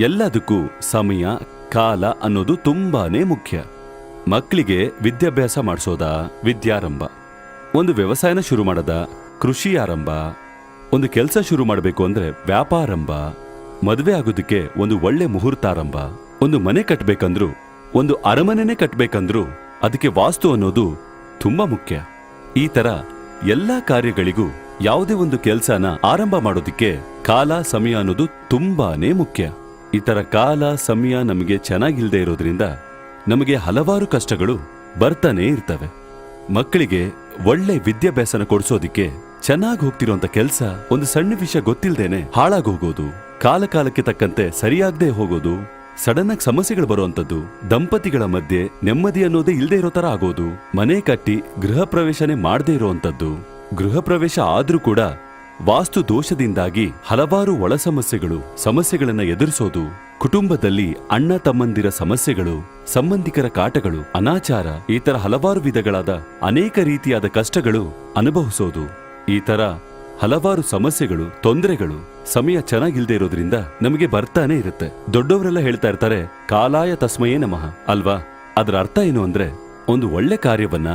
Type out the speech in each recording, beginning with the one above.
ಎಲ್ಲದಕ್ಕೂ ಸಮಯ, ಕಾಲ ಅನ್ನೋದು ತುಂಬಾನೇ ಮುಖ್ಯ. ಮಕ್ಕಳಿಗೆ ವಿದ್ಯಾಭ್ಯಾಸ ಮಾಡಿಸೋದ ವಿದ್ಯಾರಂಭ. ಒಂದು ವ್ಯವಸಾಯನ ಶುರು ಮಾಡದ ಕೃಷಿ ಆರಂಭ. ಒಂದು ಕೆಲಸ ಶುರು ಮಾಡಬೇಕು ಅಂದ್ರೆ ವ್ಯಾಪಾರಂಭ. ಮದುವೆ ಆಗೋದಕ್ಕೆ ಒಂದು ಒಳ್ಳೆ ಮುಹೂರ್ತಾರಂಭ. ಒಂದು ಮನೆ ಕಟ್ಟಬೇಕಂದ್ರೂ ಒಂದು ಅರಮನೆನೇ ಕಟ್ಬೇಕಂದ್ರು ಅದಕ್ಕೆ ವಾಸ್ತು ಅನ್ನೋದು ತುಂಬಾ ಮುಖ್ಯ. ಈ ತರ ಎಲ್ಲಾ ಕಾರ್ಯಗಳಿಗೂ ಯಾವುದೇ ಒಂದು ಕೆಲಸನ ಆರಂಭ ಮಾಡೋದಿಕ್ಕೆ ಕಾಲ, ಸಮಯ ಅನ್ನೋದು ತುಂಬಾನೇ ಮುಖ್ಯ. ಈ ತರ ಕಾಲ ಸಮಯ ನಮಗೆ ಚೆನ್ನಾಗಿಲ್ಲದೆ ಇರೋದ್ರಿಂದ ನಮಗೆ ಹಲವಾರು ಕಷ್ಟಗಳು ಬರ್ತಾನೆ ಇರ್ತವೆ. ಮಕ್ಕಳಿಗೆ ಒಳ್ಳೆ ವಿದ್ಯಾಭ್ಯಾಸನ ಕೊಡಿಸೋದಿಕ್ಕೆ ಚೆನ್ನಾಗಿ ಹೋಗ್ತಿರೋಂಥ ಕೆಲಸ ಒಂದು ಸಣ್ಣ ವಿಷಯ ಗೊತ್ತಿಲ್ಲದೇನೆ ಹಾಳಾಗೋಗೋದು ಹೋಗೋದು ಕಾಲಕಾಲಕ್ಕೆ ತಕ್ಕಂತೆ ಸರಿಯಾಗದೆ ಹೋಗೋದು ಸಡನ್ ಆಗಿ ಸಮಸ್ಯೆಗಳು ಬರುವಂತದ್ದು ದಂಪತಿಗಳ ಮಧ್ಯೆ ನೆಮ್ಮದಿ ಅನ್ನೋದೇ ಇಲ್ಲದೆ ಇರೋ ತರ ಆಗೋದು, ಮನೆ ಕಟ್ಟಿ ಗೃಹ ಪ್ರವೇಶನೇ ಮಾಡದೇ ಇರುವಂತದ್ದು ಗೃಹ ಪ್ರವೇಶ ಆದ್ರೂ ಕೂಡ ವಾಸ್ತು ದೋಷದಿಂದಾಗಿ ಹಲವಾರು ಒಳ ಸಮಸ್ಯೆಗಳು ಸಮಸ್ಯೆಗಳನ್ನು ಎದುರಿಸೋದು, ಕುಟುಂಬದಲ್ಲಿ ಅಣ್ಣ ತಮ್ಮಂದಿರ ಸಮಸ್ಯೆಗಳು, ಸಂಬಂಧಿಕರ ಕಾಟಗಳು, ಅನಾಚಾರ, ಈ ತರ ಹಲವಾರು ವಿಧಗಳಾದ ಅನೇಕ ರೀತಿಯಾದ ಕಷ್ಟಗಳು ಅನುಭವಿಸೋದು. ಈ ತರ ಹಲವಾರು ಸಮಸ್ಯೆಗಳು, ತೊಂದರೆಗಳು ಸಮಯ ಚೆನ್ನಾಗಿಲ್ದೇ ಇರೋದ್ರಿಂದ ನಮಗೆ ಬರ್ತಾನೆ ಇರುತ್ತೆ. ದೊಡ್ಡವರೆಲ್ಲ ಹೇಳ್ತಾ ಇರ್ತಾರೆ, ಕಾಲಾಯ ತಸ್ಮಯೇ ನಮಃ, ಅಲ್ವಾ? ಅದರ ಅರ್ಥ ಏನು ಅಂದ್ರೆ, ಒಂದು ಒಳ್ಳೆ ಕಾರ್ಯವನ್ನ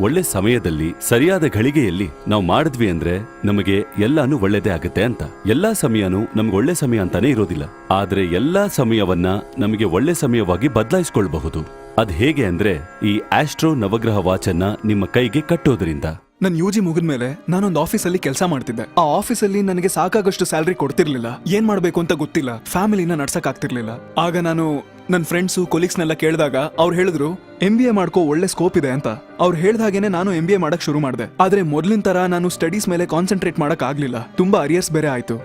ಒಳ್ಳೆ ಸಮಯದಲ್ಲಿ ಸರಿಯಾದ ಘಳಿಗೆಯಲ್ಲಿ ನಾವು ಮಾಡಿದ್ವಿ ಅಂದ್ರೆ ನಮಗೆ ಎಲ್ಲಾನು ಒಳ್ಳೇದೇ ಆಗುತ್ತೆ ಅಂತ. ಎಲ್ಲಾ ಸಮಯನೂ ನಮ್ಗೆ ಒಳ್ಳೆ ಸಮಯ ಅಂತಾನೆ ಇರೋದಿಲ್ಲ. ಆದ್ರೆ ಎಲ್ಲಾ ಸಮಯವನ್ನ ನಮಗೆ ಒಳ್ಳೆ ಸಮಯವಾಗಿ ಬದಲಾಯಿಸ್ಕೊಳ್ಬಹುದು. ಅದ್ ಹೇಗೆ ಅಂದ್ರೆ ಈ ಆಸ್ಟ್ರೋ ನವಗ್ರಹ ವಾಚನ್ನ ನಿಮ್ಮ ಕೈಗೆ ಕಟ್ಟೋದ್ರಿಂದ. ನನ್ ಯು ಜಿ ಮುಗಿದ್ಮೇಲೆ ನಾನೊಂದು ಆಫೀಸಲ್ಲಿ ಕೆಲಸ ಮಾಡ್ತಿದ್ದೆ. ಆ ಆಫೀಸಲ್ಲಿ ನನಗೆ ಸಾಕಾಗಷ್ಟು ಸ್ಯಾಲ್ರಿ ಕೊಡ್ತಿರ್ಲಿಲ್ಲ. ಏನ್ ಮಾಡ್ಬೇಕು ಅಂತ ಗೊತ್ತಿಲ್ಲ. ಫ್ಯಾಮಿಲಿನ ನಡ್ಸಕ್ ಆಗ್ತಿರ್ಲಿಲ್ಲ. ಆಗ ನಾನು ನನ್ನ ಫ್ರೆಂಡ್ಸು, ಕೊಲೀಗ್ಸ್ನೆಲ್ಲ ಕೇಳಿದಾಗ ಅವ್ರು ಹೇಳಿದ್ರು ಎಂ ಬಿ ಎ ಮಾಡ್ಕೋ ಒಳ್ಳೆ ಸ್ಕೋಪ್ ಇದೆ ಅಂತ. ಅವ್ರು ಹೇಳ್ದಾಗೇನೆ ನಾನು ಎಂ ಬಿ ಎ ಮಾಡಕ್ ಶುರು ಮಾಡಿದೆ. ಆದ್ರೆ ಮೊದ್ಲಿನ ತರ ನಾನು ಸ್ಟಡೀಸ್ ಮೇಲೆ ಕಾನ್ಸಂಟ್ರೇಟ್ ಮಾಡಕ್ ಆಗ್ಲಿಲ್ಲ. ತುಂಬಾ ಅರಿಯರ್ಸ್ ಬೇರೆ ಆಯ್ತು.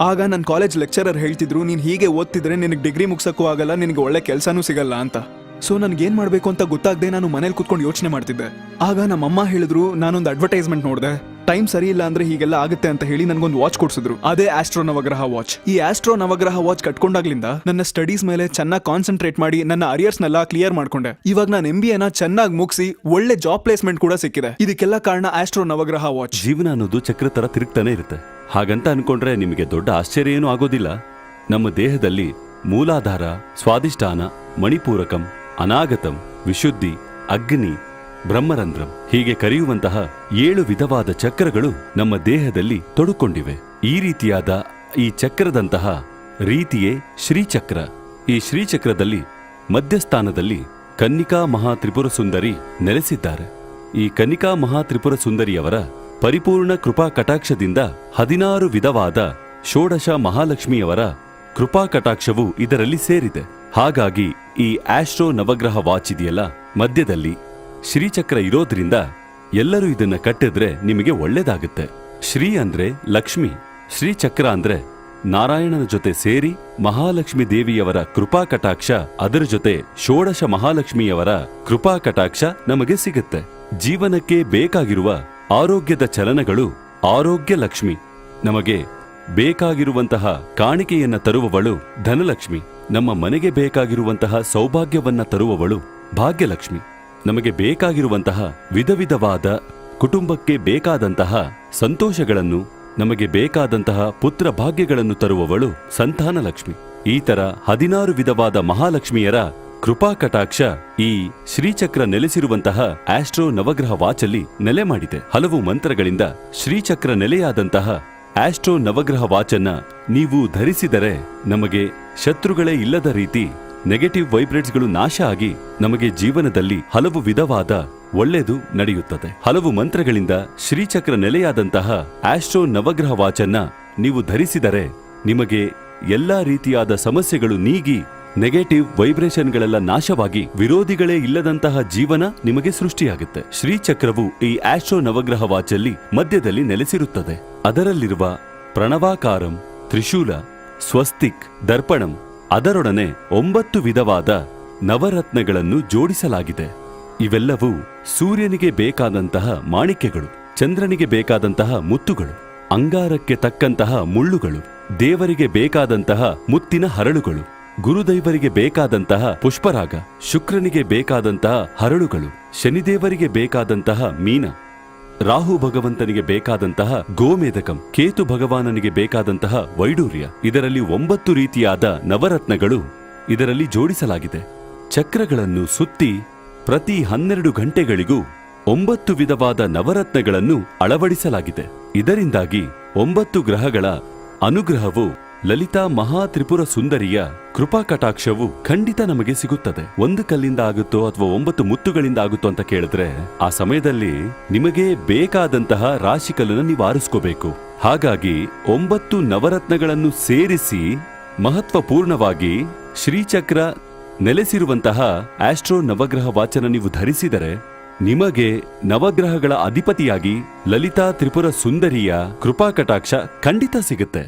ಆಗ ನನ್ನ ಕಾಲೇಜ್ ಲೆಕ್ಚರರ್ ಹೇಳ್ತಿದ್ರು, ನೀನ್ ಹೀಗೆ ಓದ್ತಿದ್ರೆ ನಿನಗೆ ಡಿಗ್ರಿ ಮುಗ್ಸಕ್ಕೂ ಆಗಲ್ಲ, ನಿನಗೆ ಒಳ್ಳೆ ಕೆಲಸನೂ ಸಿಗಲ್ಲ ಅಂತ. ಸೊ ನನ್ಗೆ ಏನ್ ಮಾಡ್ಬೇಕು ಅಂತ ಗೊತ್ತಾಗದೆ ನಾನು ಮನೇಲಿ ಕುತ್ಕೊಂಡು ಯೋಚನೆ ಮಾಡ್ತಿದ್ದೆ. ಆಗ ನಮ್ಮಮ್ಮ ಹೇಳಿದ್ರು, ನಾನೊಂದು ಅಡ್ವರ್ಟೈಸ್ಮೆಂಟ್ ನೋಡಿದೆ. ಟೈಮ್ ಸರಿ ಇಲ್ಲ ಅಂದ್ರೆ ಹೀಗೆಲ್ಲ ಆಗುತ್ತೆ ಅಂತ ಹೇಳಿ ನನ್ಗೊಂದು ವಾಚ್ ಕೊಡ್ಸಿದ್ರು. ಅದೇ ಆಸ್ಟ್ರೋ ನವಗ್ರಹ ವಾಚ್ ಈ ಆಸ್ಟ್ರೋ ನವಗ್ರಹ ವಾಚ್ ಕಟ್ಕೊಂಡಾಗ್ಲಿಂದ ನನ್ನ ಸ್ಟಡೀಸ್ ಮೇಲೆ ಚೆನ್ನಾಗಿ ಕಾನ್ಸಂಟ್ರೇಟ್ ಮಾಡಿ ನನ್ನ ಅರಿಯರ್ಸ್ ನೆಲ್ಲ ಕ್ಲಿಯರ್ ಮಾಡ್ಕೊಂಡೆ. ಇವಾಗ ನಾನು ಎಂ ಬಿ ಎನ ಚೆನ್ನಾಗಿ ಮುಗಿಸಿ ಒಳ್ಳೆ ಜಾಬ್ ಪ್ಲೇಸ್ಮೆಂಟ್ ಕೂಡ ಸಿಕ್ಕಿದೆ. ಇದಕ್ಕೆಲ್ಲ ಕಾರಣ ಆಸ್ಟ್ರೋ ನವಗ್ರಹ ವಾಚ್ ಜೀವನ ಅನ್ನೋದು ಚಕ್ರ ತರ ತಿರುಗ್ತಾನೆ ಇರುತ್ತೆ. ಹಾಗಂತ ಅನ್ಕೊಂಡ್ರೆ ನಿಮಗೆ ದೊಡ್ಡ ಆಶ್ಚರ್ಯ ಏನೂ ಆಗೋದಿಲ್ಲ. ನಮ್ಮ ದೇಹದಲ್ಲಿ ಮೂಲಾಧಾರ ಸ್ವಾದಿಷ್ಠಾನ ಮಣಿಪೂರಕಂ, ಅನಾಗತಂ, ವಿಶುದ್ಧಿ, ಅಗ್ನಿ ಬ್ರಹ್ಮರಂಧ್ರಂ. ಹೀಗೆ ಕರೆಯುವಂತಹ ಏಳು ವಿಧವಾದ ಚಕ್ರಗಳು ನಮ್ಮ ದೇಹದಲ್ಲಿ ತೊಡುಕೊಂಡಿವೆ. ಈ ರೀತಿಯಾದ ಈ ಚಕ್ರದಂತಹ ರೀತಿಯೇ ಶ್ರೀಚಕ್ರ. ಈ ಶ್ರೀಚಕ್ರದಲ್ಲಿ ಮಧ್ಯಸ್ಥಾನದಲ್ಲಿ ಕನ್ನಿಕಾ ಮಹಾತ್ರಿಪುರ ಸುಂದರಿ ನೆಲೆಸಿದ್ದಾರೆ. ಈ ಕನ್ನಿಕಾ ಮಹಾತ್ರಿಪುರ ಸುಂದರಿಯವರ ಪರಿಪೂರ್ಣ ಕೃಪಾ ಕಟಾಕ್ಷದಿಂದ ಹದಿನಾರು ವಿಧವಾದ ಷೋಡಶ ಮಹಾಲಕ್ಷ್ಮಿಯವರ ಕೃಪಾ ಕಟಾಕ್ಷವು ಇದರಲ್ಲಿ ಸೇರಿದೆ. ಹಾಗಾಗಿ ಈ ಆಸ್ಟ್ರೋ ನವಗ್ರಹ ವಾಚ್ ಇದೆಯಲ್ಲ ಮಧ್ಯದಲ್ಲಿ ಶ್ರೀಚಕ್ರ ಇರೋದ್ರಿಂದ ಎಲ್ಲರೂ ಇದನ್ನ ಕಟ್ಟಿದ್ರೆ ನಿಮಗೆ ಒಳ್ಳೇದಾಗುತ್ತೆ. ಶ್ರೀ ಅಂದ್ರೆ ಲಕ್ಷ್ಮಿ ಶ್ರೀಚಕ್ರ ಅಂದ್ರೆ ನಾರಾಯಣನ ಜೊತೆ ಸೇರಿ ಮಹಾಲಕ್ಷ್ಮಿ ದೇವಿಯವರ ಕೃಪಾ ಕಟಾಕ್ಷ, ಅದರ ಜೊತೆ ಷೋಡಶ ಮಹಾಲಕ್ಷ್ಮಿಯವರ ಕೃಪಾ ಕಟಾಕ್ಷ ನಮಗೆ ಸಿಗುತ್ತೆ. ಜೀವನಕ್ಕೆ ಬೇಕಾಗಿರುವ ಆರೋಗ್ಯದ ಚಲನಗಳು ಆರೋಗ್ಯ ಲಕ್ಷ್ಮಿ. ನಮಗೆ ಬೇಕಾಗಿರುವಂತಹ ಕಾಣಿಕೆಯನ್ನ ತರುವವಳು ಧನಲಕ್ಷ್ಮಿ. ನಮ್ಮ ಮನೆಗೆ ಬೇಕಾಗಿರುವಂತಹ ಸೌಭಾಗ್ಯವನ್ನ ತರುವವಳು ಭಾಗ್ಯಲಕ್ಷ್ಮಿ. ನಮಗೆ ಬೇಕಾಗಿರುವಂತಹ ವಿಧ ವಿಧವಾದ ಕುಟುಂಬಕ್ಕೆ ಬೇಕಾದಂತಹ ಸಂತೋಷಗಳನ್ನು, ನಮಗೆ ಬೇಕಾದಂತಹ ಪುತ್ರ ಭಾಗ್ಯಗಳನ್ನು ತರುವವಳು ಸಂತಾನಲಕ್ಷ್ಮಿ. ಈ ತರ ಹದಿನಾರು ವಿಧವಾದ ಮಹಾಲಕ್ಷ್ಮಿಯರ ಕೃಪಾ ಕಟಾಕ್ಷ ಈ ಶ್ರೀಚಕ್ರ ನೆಲೆಸಿರುವಂತಹ ಆಸ್ಟ್ರೋ ನವಗ್ರಹ ವಾಚಲ್ಲಿ ನೆಲೆ ಮಾಡಿದೆ. ಹಲವು ಮಂತ್ರಗಳಿಂದ ಶ್ರೀಚಕ್ರ ನೆಲೆಯಾದಂತಹ ಆಸ್ಟ್ರೋ ನವಗ್ರಹ ವಾಚನ್ನ ನೀವು ಧರಿಸಿದರೆ ನಮಗೆ ಶತ್ರುಗಳೇ ಇಲ್ಲದ ರೀತಿ ನೆಗೆಟಿವ್ ವೈಬ್ರೇಟ್ಸ್ಗಳು ನಾಶ ಆಗಿ ನಮಗೆ ಜೀವನದಲ್ಲಿ ಹಲವು ವಿಧವಾದ ಒಳ್ಳೆಯದು ನಡೆಯುತ್ತದೆ. ಹಲವು ಮಂತ್ರಗಳಿಂದ ಶ್ರೀಚಕ್ರ ನೆಲೆಯಾದಂತಹ ಆಸ್ಟ್ರೋ ನವಗ್ರಹ ವಾಚನ್ನ ನೀವು ಧರಿಸಿದರೆ ನಿಮಗೆ ಎಲ್ಲಾ ರೀತಿಯಾದ ಸಮಸ್ಯೆಗಳು ನೀಗಿ ನೆಗೆಟಿವ್ ವೈಬ್ರೇಷನ್ಗಳೆಲ್ಲ ನಾಶವಾಗಿ ವಿರೋಧಿಗಳೇ ಇಲ್ಲದಂತಹ ಜೀವನ ನಿಮಗೆ ಸೃಷ್ಟಿಯಾಗುತ್ತೆ. ಶ್ರೀಚಕ್ರವು ಈ ಆಸ್ಟ್ರೋ ನವಗ್ರಹ ವಾಚಲ್ಲಿ ಮಧ್ಯದಲ್ಲಿ ನೆಲೆಸಿರುತ್ತದೆ. ಅದರಲ್ಲಿರುವ ಪ್ರಣವಾಕಾರಂ, ತ್ರಿಶೂಲ, ಸ್ವಸ್ತಿಕ್, ದರ್ಪಣಂ ಅದರೊಡನೆ ಒಂಬತ್ತು ವಿಧವಾದ ನವರತ್ನಗಳನ್ನು ಜೋಡಿಸಲಾಗಿದೆ. ಇವೆಲ್ಲವೂ ಸೂರ್ಯನಿಗೆ ಬೇಕಾದಂತಹ ಮಾಣಿಕ್ಯಗಳು, ಚಂದ್ರನಿಗೆ ಬೇಕಾದಂತಹ ಮುತ್ತುಗಳು, ಅಂಗಾರಕ್ಕೆ ತಕ್ಕಂತಹ ಮುಳ್ಳುಗಳು, ದೇವರಿಗೆ ಬೇಕಾದಂತಹ ಮುತ್ತಿನ ಹರಳುಗಳು, ಗುರುದೈವರಿಗೆ ಬೇಕಾದಂತಹ ಪುಷ್ಪರಾಗ, ಶುಕ್ರನಿಗೆ ಬೇಕಾದಂತಹ ಹರಳುಗಳು, ಶನಿದೇವರಿಗೆ ಬೇಕಾದಂತಹ ಮೀನ ರಾಹು ಭಗವಂತನಿಗೆ ಬೇಕಾದಂತಹ ಗೋಮೇಧಕಂ, ಕೇತು ಭಗವಾನನಿಗೆ ಬೇಕಾದಂತಹ ವೈಡೂರ್ಯ, ಇದರಲ್ಲಿ ಒಂಬತ್ತು ರೀತಿಯಾದ ನವರತ್ನಗಳು ಇದರಲ್ಲಿ ಜೋಡಿಸಲಾಗಿದೆ. ಚಕ್ರಗಳನ್ನು ಸುತ್ತಿ ಪ್ರತಿ ಹನ್ನೆರಡು ಗಂಟೆಗಳಿಗೂ ಒಂಬತ್ತು ವಿಧವಾದ ನವರತ್ನಗಳನ್ನು ಅಳವಡಿಸಲಾಗಿದೆ. ಇದರಿಂದಾಗಿ ಒಂಬತ್ತು ಗ್ರಹಗಳ ಅನುಗ್ರಹವು ಲಲಿತಾ ಮಹಾ ತ್ರಿಪುರ ಸುಂದರಿಯ ಕೃಪಾ ಕಟಾಕ್ಷವು ಖಂಡಿತ ನಮಗೆ ಸಿಗುತ್ತದೆ. ಒಂದು ಕಲ್ಲಿಂದ ಆಗುತ್ತೋ ಅಥವಾ ಒಂಬತ್ತು ಮುತ್ತುಗಳಿಂದ ಆಗುತ್ತೋ ಅಂತ ಕೇಳಿದ್ರೆ, ಆ ಸಮಯದಲ್ಲಿ ನಿಮಗೆ ಬೇಕಾದಂತಹ ರಾಶಿಕಲ್ಲನ್ನು ನೀವು ಆರಿಸ್ಕೋಬೇಕು. ಹಾಗಾಗಿ ಒಂಬತ್ತು ನವರತ್ನಗಳನ್ನು ಸೇರಿಸಿ ಮಹತ್ವಪೂರ್ಣವಾಗಿ ಶ್ರೀಚಕ್ರ ನೆಲೆಸಿರುವಂತಹ ಆಸ್ಟ್ರೋ ನವಗ್ರಹ ವಾಚನ ನೀವು ಧರಿಸಿದರೆ, ನಿಮಗೆ ನವಗ್ರಹಗಳ ಅಧಿಪತಿಯಾಗಿ ಲಲಿತಾ ತ್ರಿಪುರ ಸುಂದರಿಯ ಕೃಪಾ ಕಟಾಕ್ಷ ಖಂಡಿತ ಸಿಗುತ್ತೆ.